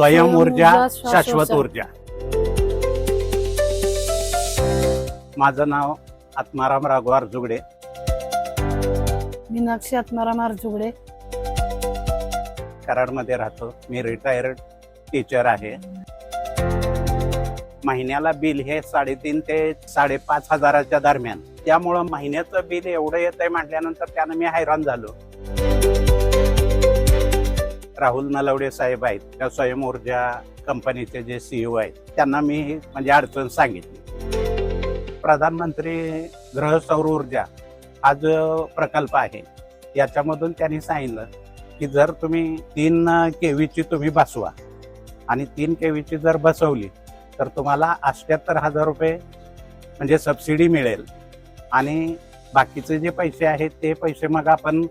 स्वयं ऊर्जा शाश्वत. ऊर्जा. माझं नाव आत्माराम राघव अर्जुगडे मीनाक्षी आत्माराम अर्जुगडे कराडमध्ये राहतो. मी रिटायर्ड टीचर आहे. महिन्याला बिल हे साडेतीन ते साडेपाच हजाराच्या दरम्यान. त्यामुळं महिन्याचं बिल एवढं येत आहे म्हटल्यानंतर त्यानं मी हैराण झालो. राहुल नलवडे साहेब आहेत त्या स्वयं ऊर्जा कंपनीचे जे सीईओ आहेत त्यांना मी म्हणजे अडचण सांगितली. प्रधानमंत्री ग्रह सौर ऊर्जा हा जो प्रकल्प आहे याच्यामधून त्यांनी सांगितलं की जर तुम्ही तीन केवीची तुम्ही बसवा आणि तीन केवीची जर बसवली तर तुम्हाला अष्ट्याहत्तर हजार रुपये म्हणजे सबसिडी मिळेल. आणि बाकीचे जे पैसे आहेत ते पैसे मग आपण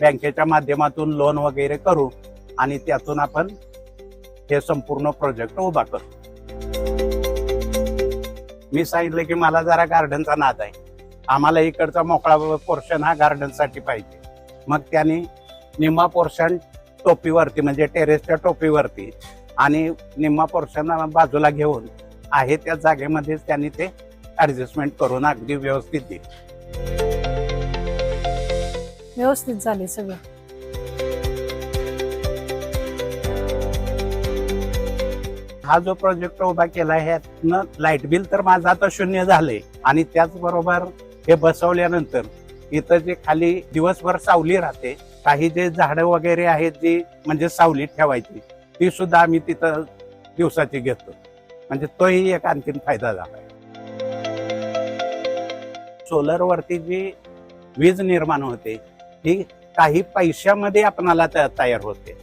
बँकेच्या माध्यमातून लोन वगैरे करू आणि त्यातून आपण हे संपूर्ण प्रोजेक्ट उभा करू. मी सांगितलं की मला जरा गार्डनचा नाद आहे. आम्हाला इकडचा मोकळा पोर्शन हा गार्डनसाठी पाहिजे. मग त्यांनी निम्मा पोर्शन टोपीवरती म्हणजे टेरेसच्या टोपीवरती आणि निम्मा पोर्शन बाजूला घेऊन आहे त्या जागेमध्येच त्यांनी ते ऍडजस्टमेंट करून अगदी व्यवस्थित दिली. व्यवस्थित झाले सगळं. हा जो प्रोजेक्ट उभा केला ह्यातनं लाइट बिल तर माझं आता शून्य झालंय. आणि त्याचबरोबर हे बसवल्यानंतर इथं जे खाली दिवसभर सावली राहते काही जे झाडं वगैरे आहेत जी म्हणजे सावलीत ठेवायची ती सुद्धा आम्ही तिथं दिवसाची घेतो. म्हणजे तोही एक आणखीन फायदा झाला सोलर वरती जी वीज निर्माण होते ही काही पैशामध्ये आपणाला तयार होते.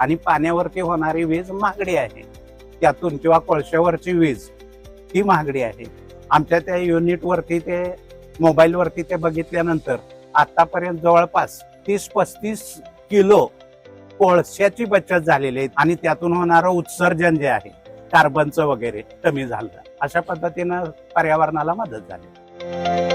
आणि पाण्यावरती होणारी वीज महागडी आहे. त्यातून किंवा कोळशावरची वीज ही महागडी आहे. आमच्या त्या युनिटवरती ते मोबाईलवरती ते बघितल्यानंतर आतापर्यंत जवळपास तीस पस्तीस किलो कोळशाची बचत झालेली आहे आणि त्यातून होणारं उत्सर्जन जे आहे कार्बनचं वगैरे कमी झालं. अशा पद्धतीनं पर्यावरणाला मदत झाली.